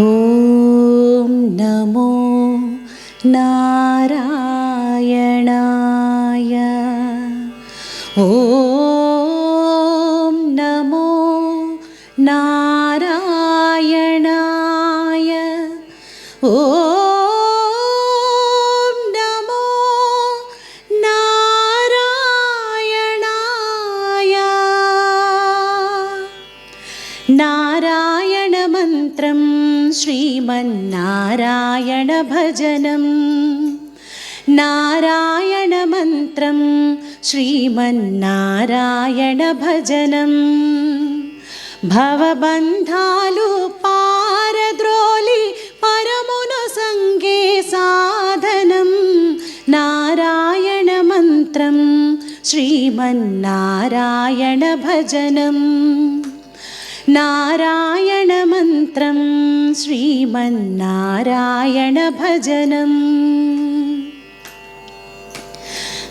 ഓം നമോ നാരായണായ. ഓം നമോ നാരായണായ. ഓ നാരായണ मन्त्रं श्रीमन्नारायणभजनं। नारायणमन्त्रं श्रीमन्नारायणभजनं। भवबन्धालुपारद्रोलि परमुनुसङ्गे साधनं। नारायणमन्त्रं श्रीमन्नारायणभजनं। नारायण నారాయణమంత్రం భజనం శ్రీమన్నారాయణ భజనం.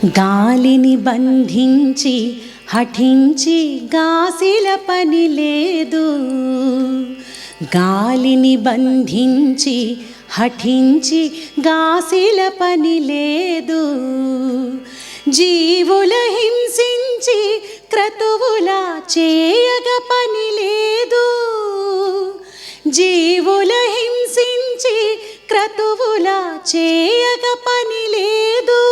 గాలిని బంధించి హఠించి గాసిల పని లేదు. గాలిని బంధించి హఠించి గాసిల పని లేదు. జీవుల హింసించి క్రతువుల చేయగ పని లేదు. జీవుల హింసించి క్రతువుల చేయక పని లేదు.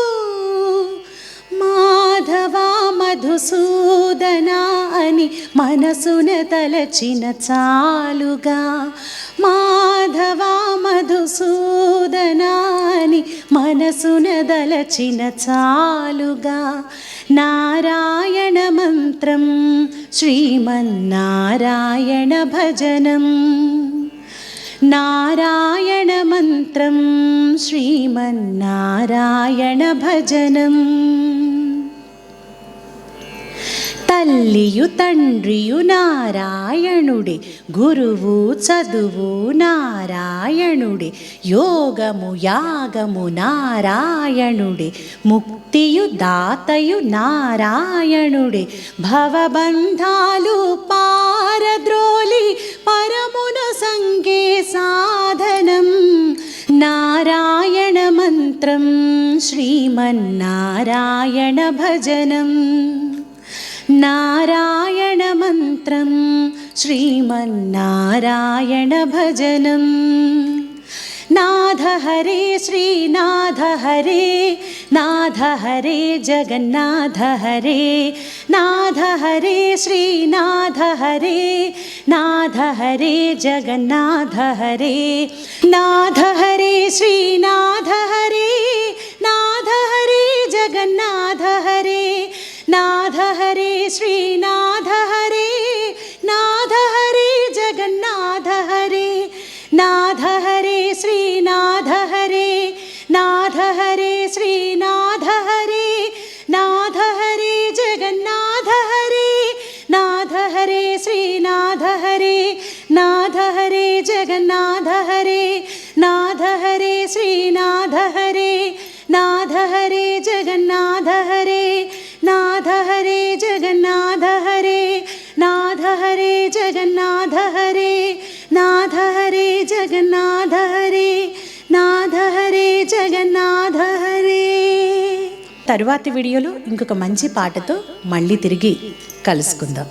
మాధవ మధుసూదన అని మనసున తలచిన చాలుగా. మాధవ మధుసూదన అని మనసున దలచిన చాలుగా. నారాయణ మంత్రం श्रीमन्नारायणभजनं नारायणमन्त्रं श्रीमन्नारायणभजनम् తల్లియు తండ్రియు నారాయణుడే గురువు చదువు నారాయణుడే యోగము యాగము నారాయణుడే ముక్తియు దాతయు నారాయణుడే భవబంధాలు పారద్రోలి పరమున సంగే సాధనం నారాయణ మంత్రం శ్రీమన్నారాయణ భజనం. നാരായണമന്ത്രം ശ്രീമന്നാരായണ ഭജനം. നാഥ ഹരേ ശ്രീനാഥ ഹരേ നാഥ ഹരേ ജഗന്നാഥ ഹരേ നാഥ ഹരേ ശ്രീനാഥ ഹരേ നാഥ ഹരേ ജഗന്നാഥ ഹരേ നാഥ ഹരേ ശ്രീനാഥ ഹരേ జగన్నాథ హరే నాథ హరే జగన్నాథ హరే తరువాతి వీడియోలో ఇంకొక మంచి పాటతో మళ్ళీ తిరిగి కలుసుకుందాం.